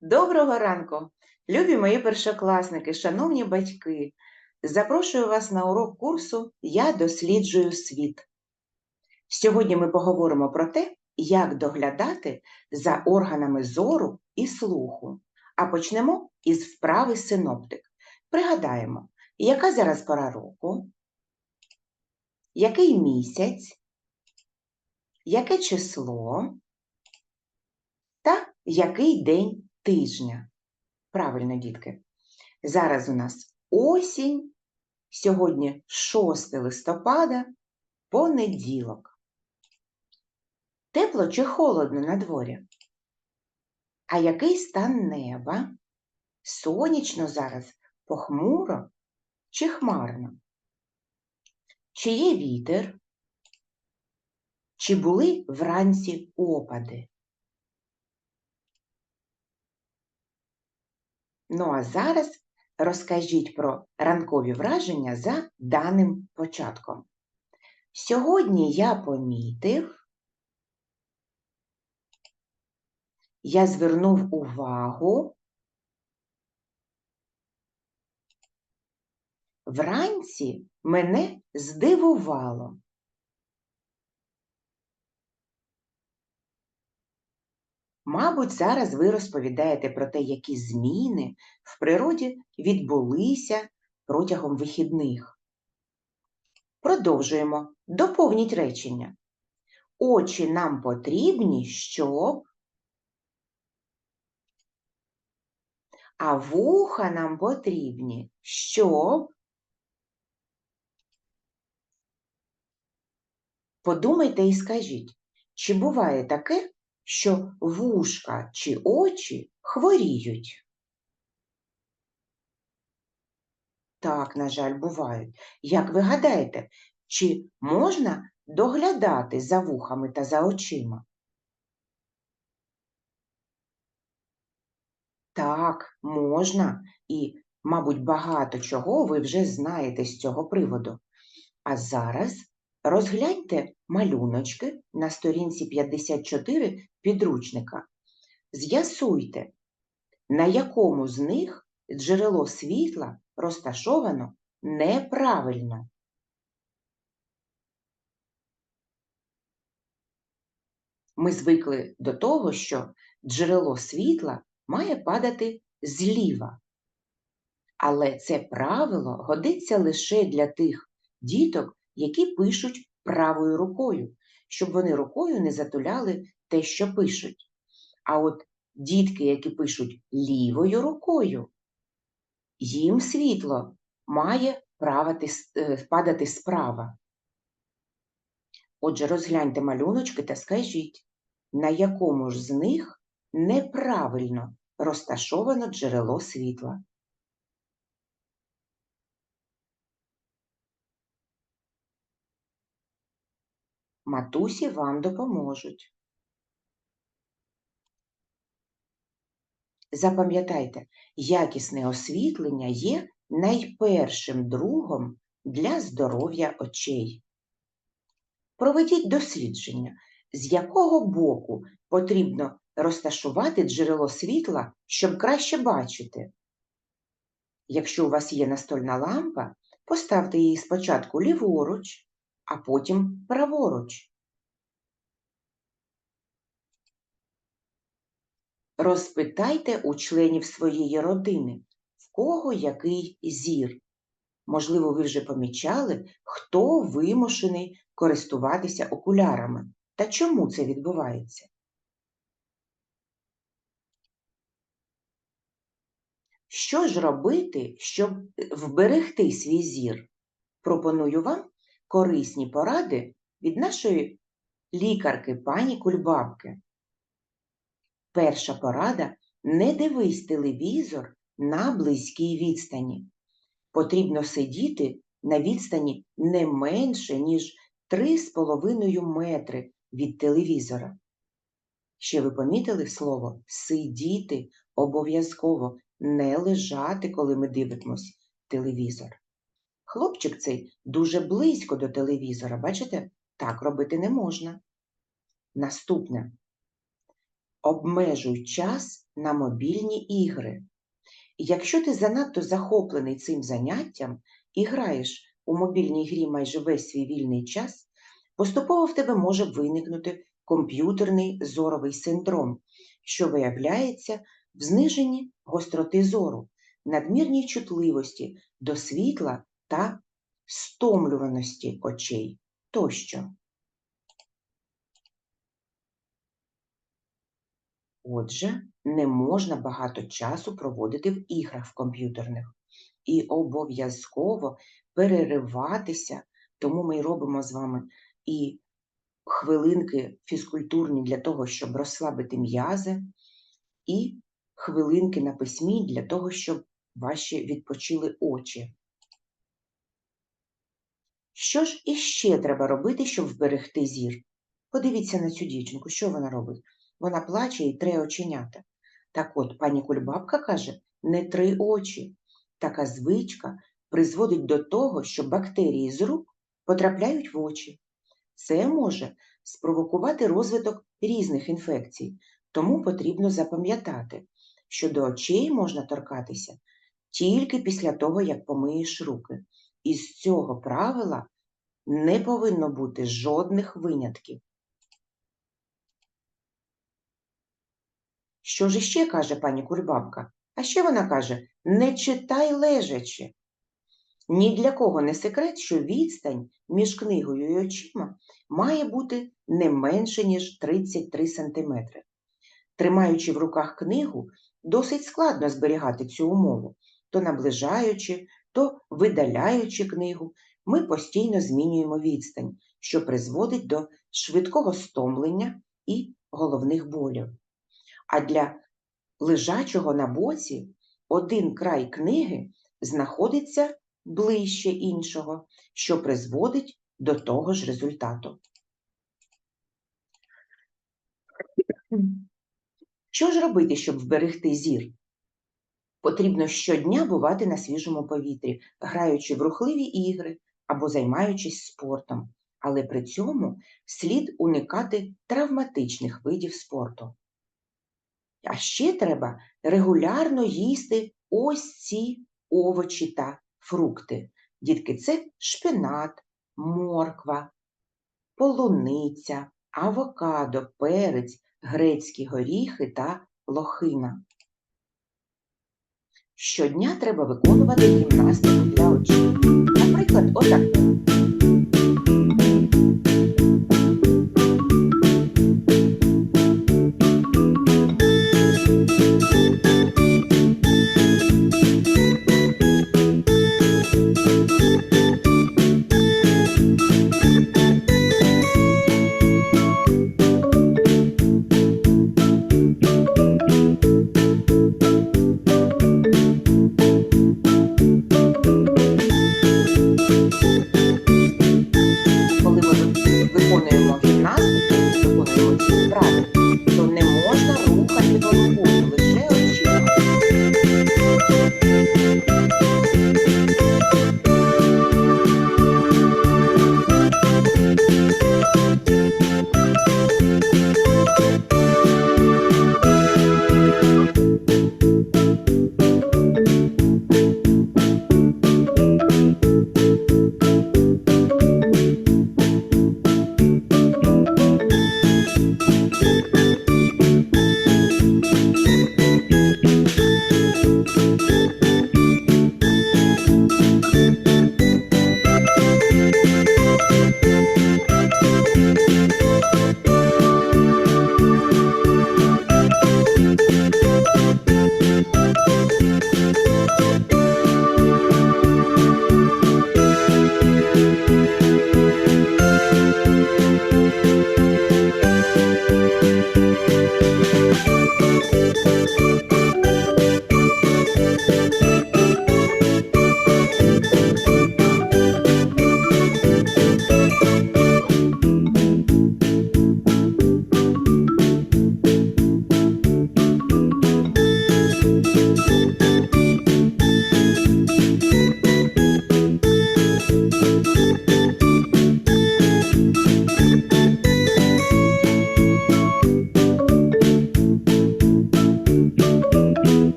Доброго ранку, любі мої першокласники, шановні батьки. Запрошую вас на урок курсу Я досліджую світ. Сьогодні ми поговоримо про те, як доглядати за органами зору і слуху. А почнемо із вправи синоптик. Пригадаємо, яка зараз пора року, який місяць, яке число та який день тижня. Правильно, дітки. Зараз у нас осінь, сьогодні 6 листопада, понеділок. Тепло чи холодно на дворі? А який стан неба? Сонячно зараз, похмуро чи хмарно? Чи є вітер? Чи були вранці опади? Ну а зараз розкажіть про ранкові враження за даним початком. Сьогодні я помітив, я звернув увагу, вранці мене здивувало. Мабуть, зараз ви розповідаєте про те, які зміни в природі відбулися протягом вихідних. Продовжуємо. Доповніть речення. Очі нам потрібні, щоб. А вуха нам потрібні, щоб. Подумайте і скажіть, чи буває таке, що вушка чи очі хворіють. Так, на жаль, бувають. Як ви гадаєте, чи можна доглядати за вухами та за очима? Так, можна, і, мабуть, багато чого ви вже знаєте з цього приводу. А зараз розгляньте малюночки на сторінці 54 підручника. З'ясуйте, на якому з них джерело світла розташовано неправильно. Ми звикли до того, що джерело світла має падати зліва. Але це правило годиться лише для тих діток, які пишуть правою рукою, щоб вони рукою не затуляли те, що пишуть. А от дітки, які пишуть лівою рукою, їм світло має правити, е, падати справа. Отже, розгляньте малюночки та скажіть, на якому ж з них неправильно розташовано джерело світла. Матусі вам допоможуть. Запам'ятайте, якісне освітлення є найпершим другом для здоров'я очей. Проведіть дослідження, з якого боку потрібно розташувати джерело світла, щоб краще бачити. Якщо у вас є настольна лампа, поставте її спочатку ліворуч, а потім праворуч. Розпитайте у членів своєї родини, в кого який зір. Можливо, ви вже помічали, хто вимушений користуватися окулярами та чому це відбувається. Що ж робити, щоб вберегти свій зір? Пропоную вам корисні поради від нашої лікарки пані Кульбабки. Перша порада не дивись телевізор на близькій відстані. Потрібно сидіти на відстані не менше, ніж 3,5 метри від телевізора. Ще ви помітили слово сидіти обов'язково, не лежати, коли ми дивимось телевізор. Хлопчик цей дуже близько до телевізора, бачите? Так робити не можна. Наступне. обмежуй час на мобільні ігри. Якщо ти занадто захоплений цим заняттям і граєш у мобільній грі майже весь свій вільний час, поступово в тебе може виникнути комп'ютерний зоровий синдром, що виявляється в зниженні гостроти зору, надмірній чутливості до світла та стомлюваності очей тощо. Отже, не можна багато часу проводити в іграх в комп'ютерних і обов'язково перериватися, тому ми робимо з вами і хвилинки фізкультурні для того, щоб розслабити м'язи, і хвилинки на письмі для того, щоб ваші відпочили очі. Що ж іще треба робити, щоб вберегти зір? Подивіться на цю дівчинку, що вона робить? Вона плаче і три оченята. Так от, пані Кульбабка каже, не три очі. Така звичка призводить до того, що бактерії з рук потрапляють в очі. Це може спровокувати розвиток різних інфекцій, тому потрібно запам'ятати, що до очей можна торкатися тільки після того, як помиєш руки. Із цього правила не повинно бути жодних винятків. Що ж іще каже пані Кульбабка? А ще вона каже: не читай лежачи. Ні для кого не секрет, що відстань між книгою і очима має бути не менше, ніж 33 см. Тримаючи в руках книгу, досить складно зберігати цю умову, то наближаючи, то видаляючи книгу, ми постійно змінюємо відстань, що призводить до швидкого стомлення і головних болів. А для лежачого на боці один край книги знаходиться ближче іншого, що призводить до того ж результату. Що ж робити, щоб вберегти зір? Потрібно щодня бувати на свіжому повітрі, граючи в рухливі ігри або займаючись спортом, але при цьому слід уникати травматичних видів спорту. А ще треба регулярно їсти ось ці овочі та фрукти. Дітки, це шпинат, морква, полуниця, авокадо, перець, грецькі горіхи та лохина. Щодня треба виконувати гімнастику для очей. Наприклад, отак.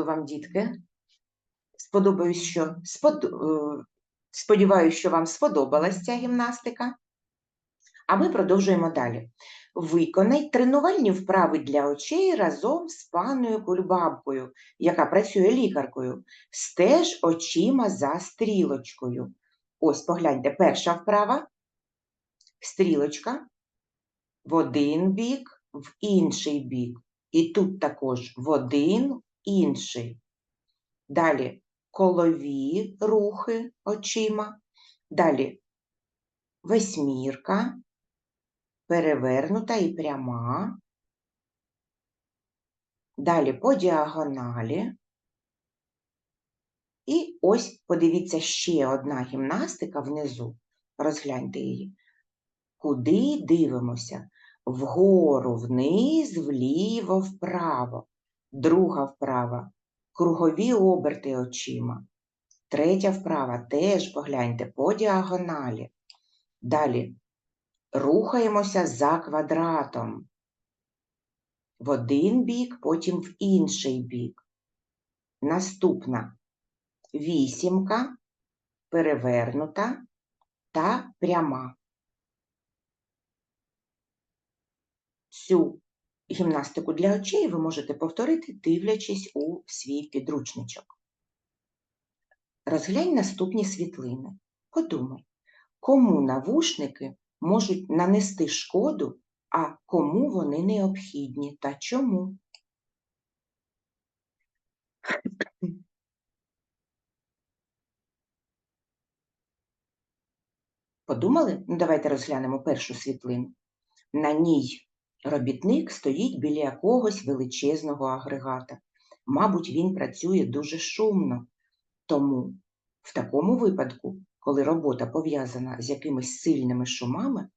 Дякую вам, дітки. Сподобаюсь, що спод... е, Сподіваюся, що вам сподобалась ця гімнастика. А ми продовжуємо далі. Виконай тренувальні вправи для очей разом з паною Кульбабкою, яка працює лікаркою. Стеж очима за стрілочкою. Ось погляньте, перша вправа. Стрілочка в один бік, в інший бік. І тут також в один, інший. Далі колові рухи очима. Далі восьмірка, перевернута і пряма. Далі по діагоналі. І ось подивіться ще одна гімнастика внизу. Розгляньте її. Куди дивимося? Вгору, вниз, вліво, вправо. Друга вправа кругові оберти очима. Третя вправа теж погляньте по діагоналі. Далі рухаємося за квадратом. В один бік, потім в інший бік. Наступна вісімка, перевернута та пряма. Цю гімнастику для очей ви можете повторити, дивлячись у свій підручничок. Розглянь наступні світлини. Подумай, кому навушники можуть нанести шкоду, а кому вони необхідні та чому? Подумали? Ну, давайте розглянемо першу світлину. На ній Робітник стоїть біля якогось величезного агрегата. Мабуть, він працює дуже шумно. Тому в такому випадку, коли робота пов'язана з якимись сильними шумами,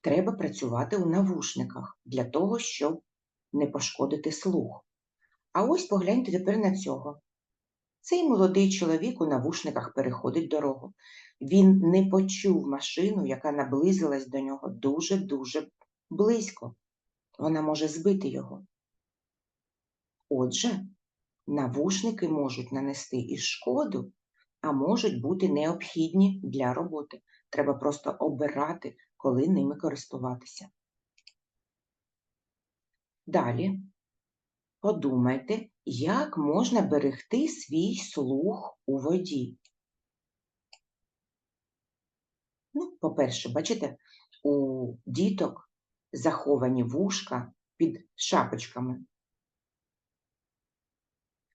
треба працювати у навушниках для того, щоб не пошкодити слух. А ось погляньте тепер на цього. Цей молодий чоловік у навушниках переходить дорогу. Він не почув машину, яка наблизилась до нього дуже-дуже близько вона може збити його. Отже, навушники можуть нанести і шкоду, а можуть бути необхідні для роботи. Треба просто обирати, коли ними користуватися. Далі подумайте, як можна берегти свій слух у воді. Ну, по-перше, бачите, у діток заховані вушка під шапочками.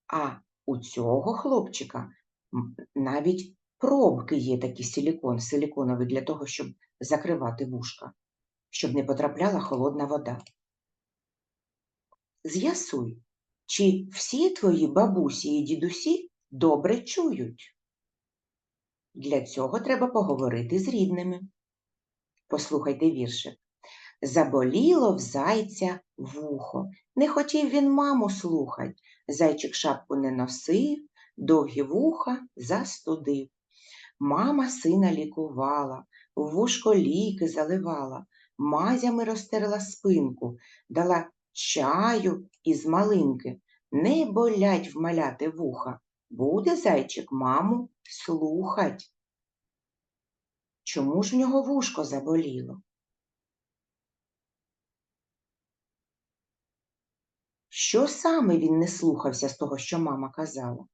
А у цього хлопчика навіть пробки є такі силікон, силіконові для того, щоб закривати вушка, щоб не потрапляла холодна вода. З'ясуй, чи всі твої бабусі і дідусі добре чують? Для цього треба поговорити з рідними. Послухайте віршик. Заболіло в зайця вухо. Не хотів він маму слухать. Зайчик шапку не носив, довгі вуха застудив. Мама сина лікувала, в вушко ліки заливала, мазями розтерла спинку, дала чаю із малинки. Не болять вмаляти вуха. Буде зайчик маму слухать. Чому ж в нього вушко заболіло? Що саме він не слухався з того, що мама казала?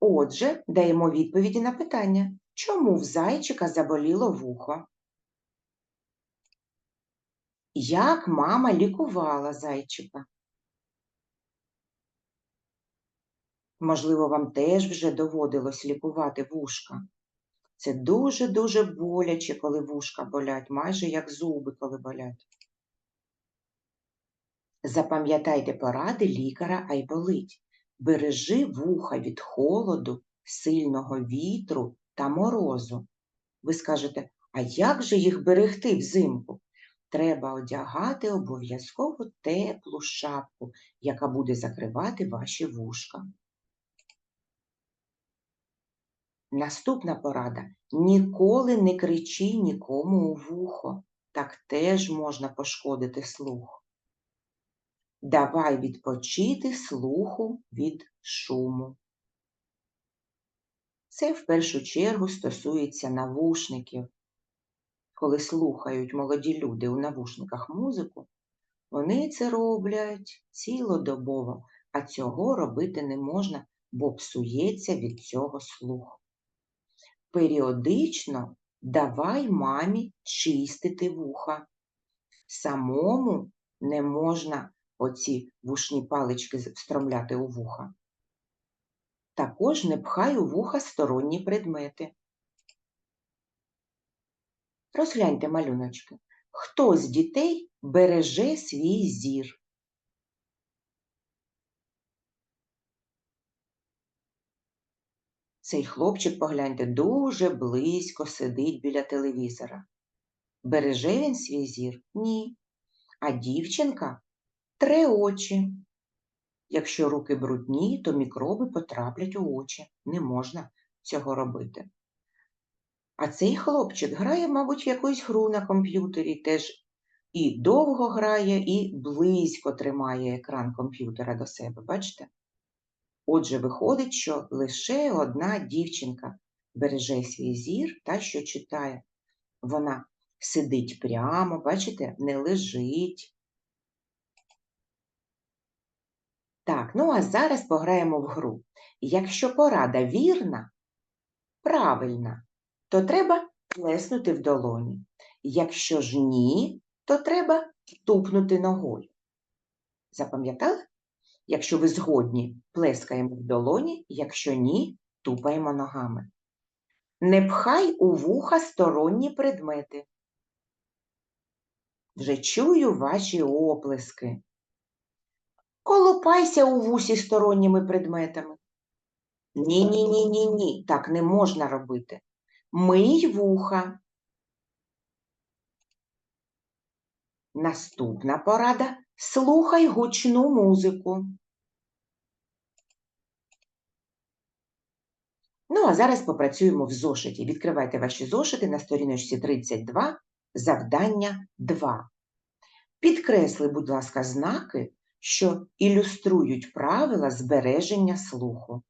Отже, даємо відповіді на питання, чому в зайчика заболіло вухо? Як мама лікувала зайчика? Можливо, вам теж вже доводилось лікувати вушка. Це дуже-дуже боляче, коли вушка болять, майже як зуби, коли болять. Запам'ятайте поради лікаря Айболить. Бережи вуха від холоду, сильного вітру та морозу. Ви скажете, а як же їх берегти взимку? Треба одягати обов'язково теплу шапку, яка буде закривати ваші вушка. Наступна порада ніколи не кричи нікому у вухо. так теж можна пошкодити слух. Давай відпочити слуху від шуму. Це в першу чергу стосується навушників. Коли слухають молоді люди у навушниках музику, вони це роблять цілодобово, а цього робити не можна, бо псується від цього слух. Періодично давай мамі чистити вуха. Самому не можна оці вушні палички встромляти у вуха. Також не пхай у вуха сторонні предмети. Розгляньте малюночки. Хто з дітей береже свій зір? Цей хлопчик, погляньте, дуже близько сидить біля телевізора. Береже він свій зір? Ні. А дівчинка тре очі. Якщо руки брудні, то мікроби потраплять у очі. Не можна цього робити. А цей хлопчик грає, мабуть, в якусь гру на комп'ютері, теж і довго грає, і близько тримає екран комп'ютера до себе, бачите? Отже, виходить, що лише одна дівчинка береже свій зір та що читає. Вона сидить прямо, бачите, не лежить. Так, ну а зараз пограємо в гру. Якщо порада вірна, правильна, то треба плеснути в долоні. Якщо ж ні, то треба тупнути ногою. Запам'ятали? Якщо ви згодні, плескаємо в долоні, якщо ні, тупаємо ногами. Не пхай у вуха сторонні предмети. Вже чую ваші оплески. Колупайся у вусі сторонніми предметами. Ні, ні, ні, ні, ні, так не можна робити. Мий вуха. Наступна порада слухай гучну музику. Ну, а зараз попрацюємо в зошиті. Відкривайте ваші зошити на сторіночці 32, завдання 2. Підкресли, будь ласка, знаки, що ілюструють правила збереження слуху.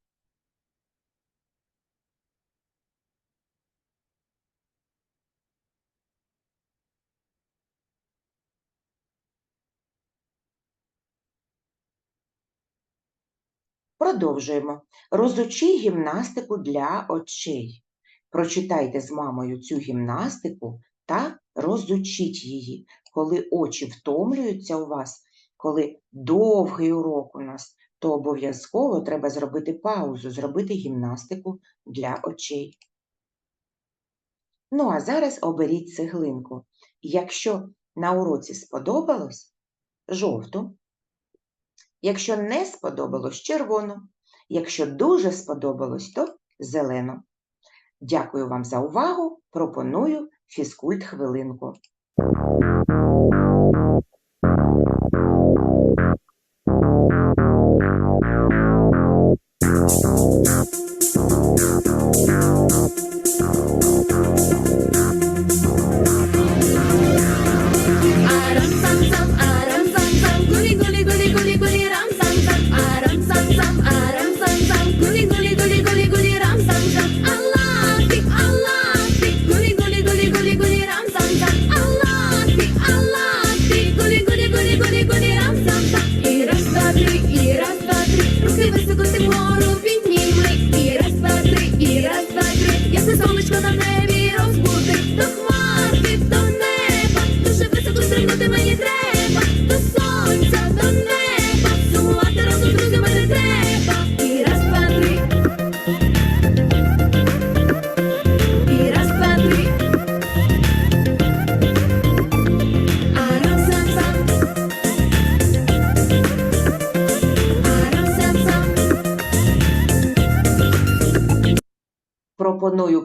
Продовжуємо. Розучи гімнастику для очей. Прочитайте з мамою цю гімнастику та розучіть її. Коли очі втомлюються у вас, коли довгий урок у нас, то обов'язково треба зробити паузу, зробити гімнастику для очей. Ну, а зараз оберіть цеглинку. Якщо на уроці сподобалось, жовту. Якщо не сподобалось червону, якщо дуже сподобалось, то зелену. Дякую вам за увагу. Пропоную фізкульт хвилинку. Високо ти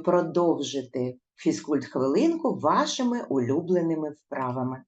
продовжити фізкульт хвилинку вашими улюбленими вправами.